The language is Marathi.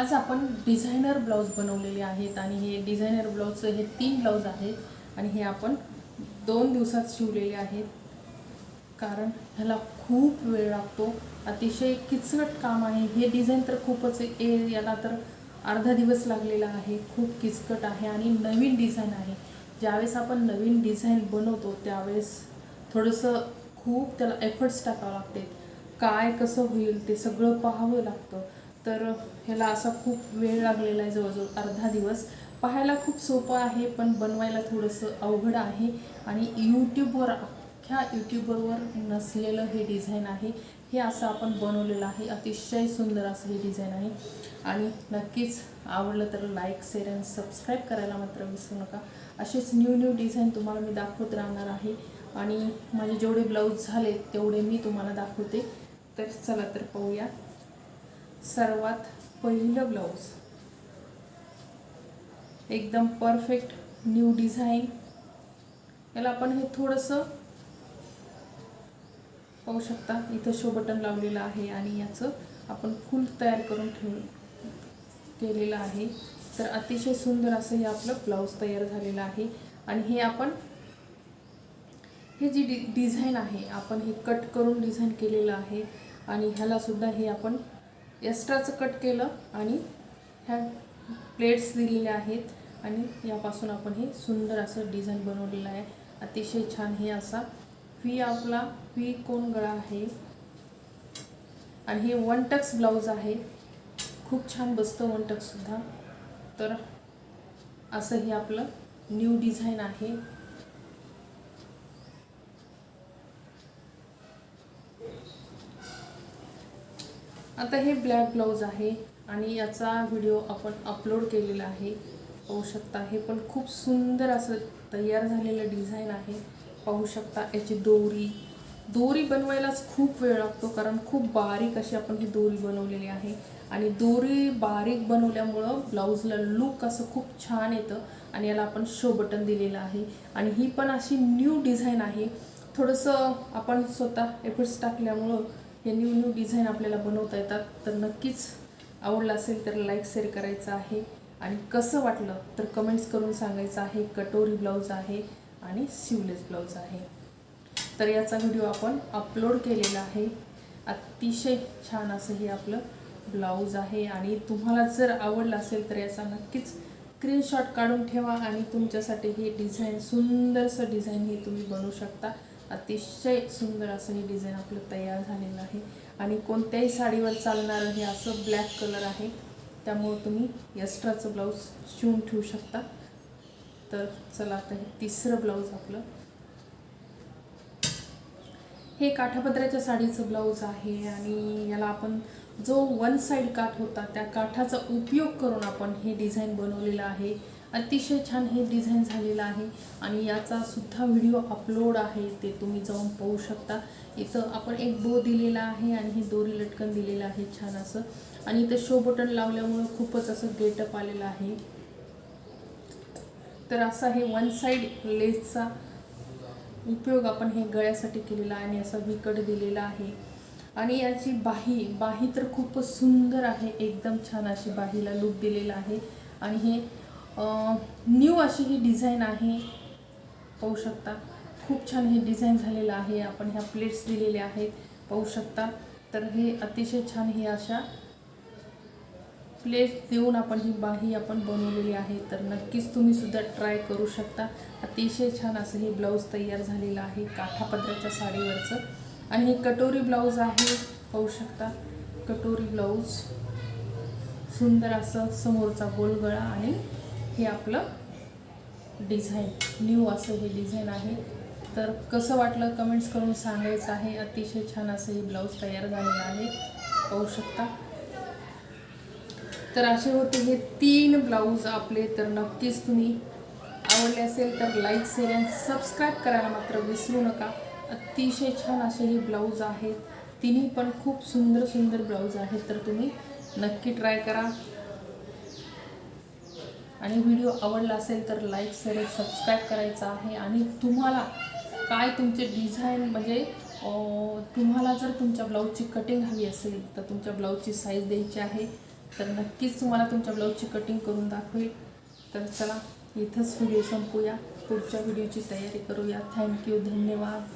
आज आपण डिझायनर ब्लाऊज बनवलेले आहेत आणि हे डिझायनर ब्लाऊजचं हे तीन ब्लाऊज आहेत आणि हे आपण दोन दिवसात शिवलेले आहेत. कारण ह्याला खूप वेळ लागतो. अतिशय किचकट काम आहे. हे डिझाईन तर खूपच ए याला तर अर्धा दिवस लागलेला आहे. खूप किचकट आहे आणि नवीन डिझाईन आहे. ज्यावेळेस आपण नवीन डिझाईन बनवतो त्यावेळेस थोडंसं खूप त्याला एफर्ट्स टाकावं लागते. काय कसं होईल ते सगळं पाहावं लागतं. तर ह्याला असा खूप वेळ लागलेला आहे जवळजवळ अर्धा दिवस. पाहायला खूप सोपं आहे पण बनवायला थोडंसं अवघड आहे. आणि यूट्यूबवर अख्ख्या यूट्यूबरवर नसलेलं हे डिझाईन आहे. हे असं आपण बनवलेलं आहे. अतिशय सुंदर असं हे डिझाईन आहे. आणि नक्कीच आवडलं तर लाईक शेअर आणि सबस्क्राईब करायला मात्र विसरू नका. असेच न्यू न्यू डिझाईन तुम्हाला मी दाखवत राहणार आहे. आणि माझे जेवढे ब्लाऊज झाले तेवढे मी तुम्हाला दाखवते. तर चला तर पाहूया. सर्वात पहिलं ब्लाऊज. एकदम परफेक्ट न्यू डिझाईन. याला आपण हे थोडंसं पाहू शकता इथं शो बटन लावलेलं आहे आणि याचं आपण फुल तयार करून ठेव केलेलं आहे. तर अतिशय सुंदर असं हे आपलं ब्लाऊज तयार झालेलं आहे. आणि हे आपण हे जी डि डिझाईन आहे आपण हे कट करून डिझाईन केलेलं आहे. आणि ह्यालासुद्धा हे आपण एक्स्ट्राचं कट केलं आणि ह्या प्लेट्स दिलेल्या आहेत आणि यापासून आपण हे सुंदर असं डिझाईन बनवलेलं आहे. अतिशय छान हे असा फी आपला फी कोण गळा आहे? आणि हे वन टक्स ब्लाऊज आहे. खूप छान बसतं वन टक्ससुद्धा तर असं हे आपलं न्यू डिझाईन आहे. आता हे ब्लॅक ब्लाऊज आहे आणि याचा व्हिडिओ आपण अपलोड केलेला आहे. पाहू शकता हे पण खूप सुंदर असं तयार झालेलं डिझाईन आहे. पाहू शकता याची दोरी. दोरी बनवायलाच खूप वेळ लागतो कारण खूप बारीक अशी आपण ही दोरी बनवलेली आहे. आणि दोरी बारीक बनवल्यामुळं ब्लाऊजला लुक असं खूप छान येतं आणि याला आपण शो बटन दिलेलं आहे. आणि ही पण अशी न्यू डिझाईन आहे. थोडंसं आपण स्वतः एफर्ट्स टाकल्यामुळं हे न्यू न्यू डिझाईन आपल्याला बनवता येतात. तर नक्कीच आवडलं असेल तर लाईक शेअर करायचं आहे. आणि कसं वाटलं तर कमेंट्स करून सांगायचं आहे. कटोरी ब्लाऊज आहे आणि सिवलेस ब्लाऊज आहे. तर याचा व्हिडिओ आपण अपलोड केलेला आहे. अतिशय छान असं हे आपलं ब्लाऊज आहे. आणि तुम्हाला जर आवडलं असेल तर याचा नक्कीच स्क्रीनशॉट काढून ठेवा आणि तुमच्यासाठी हे डिझाईन सुंदरसं डिझाईन हे तुम्ही बनवू शकता. अतिशय सुंदर असं हे डिझाईन आपलं तयार झालेलं आहे. आणि कोणत्याही साडीवर चालणारं हे असं ब्लॅक कलर आहे. त्यामुळं तुम्ही एक्स्ट्राचं ब्लाऊज शिवून ठेवू शकता. तर चला आता हे तिसरं ब्लाऊज आपलं. हे काठापदराच्या साडीचं ब्लाऊज आहे आणि याला आपण जो वन साईड काठ होता त्या काठाचा उपयोग करून आपण हे डिझाईन बनवलेलं आहे. अतिशय छान हे डिझाईन झालेलं आहे आणि याचा सुद्धा व्हिडिओ अपलोड आहे ते तुम्ही जाऊन पाहू शकता. इथं आपण एक बो दिलेला आहे आणि हे दोरी लटकन दिलेलं आहे छान असं. आणि इथं शो बटन लावल्यामुळं खूपच असं गेटअप आलेलं आहे. तर असा हे वन साईड लेसचा उपयोग आपण हे गळ्यासाठी केलेला आहे आणि असा विकट दिलेला आहे. आणि याची बाही बाही तर खूपच सुंदर आहे. एकदम छान अशी बाहीला लुक दिलेला आहे. आणि हे न्यू अशी ही डिझाईन आहे. पाहू शकता. खूप छान हे डिझाईन झालेलं आहे. आपण ह्या प्लेट्स दिलेल्या आहेत. पाहू शकता. तर हे अतिशय छान हे अशा प्लेट्स देऊन आपण ही बाही आपण बनवलेली आहे. तर नक्कीच तुम्ही सुद्धा ट्राय करू शकता. अतिशय छान असं हे ब्लाऊज तयार झालेलं आहे. काठापदराच्या साडीवरचं. आणि हे कटोरी ब्लाऊज आहे. पाहू शकता. कटोरी ब्लाऊज सुंदर असं समोरचा गोलगळा आणि हे आपलं डिझाईन न्यू असं हे डिझाईन आहे. तर कसं वाटलं कमेंट्स करून सांगायचं आहे. अतिशय छान असं हे ब्लाऊज तयार झालेलं आहे. पाहू शकता. तर असे होते हे तीन ब्लाऊज आपले. तर नक्कीच तुम्ही आवडले असेल तर लाईक शेअर अँड सबस्क्राईब करायला मात्र विसरू नका. अतिशय छान असे हे ब्लाऊज आहेत. तिन्ही पण खूप सुंदर सुंदर ब्लाऊज आहेत. तर तुम्ही नक्की ट्राय करा. आणि व्हिडिओ आवडला असेल तर लाईक शेअर सबस्क्राईब करायचा आहे. आणि तुम्हाला काय तुमचे डिझाईन म्हणजे तुम्हाला जर तुमच्या ब्लाऊजची कटिंग हवी असेल तर तुमच्या ब्लाऊजची साईज द्यायची आहे. तर नक्कीच तुम्हाला तुमच्या ब्लाऊजची कटिंग करून दाखवेल. तर चला इथंच व्हिडिओ संपूया. पुढच्या व्हिडिओची तयारी करूया. थँक्यू धन्यवाद.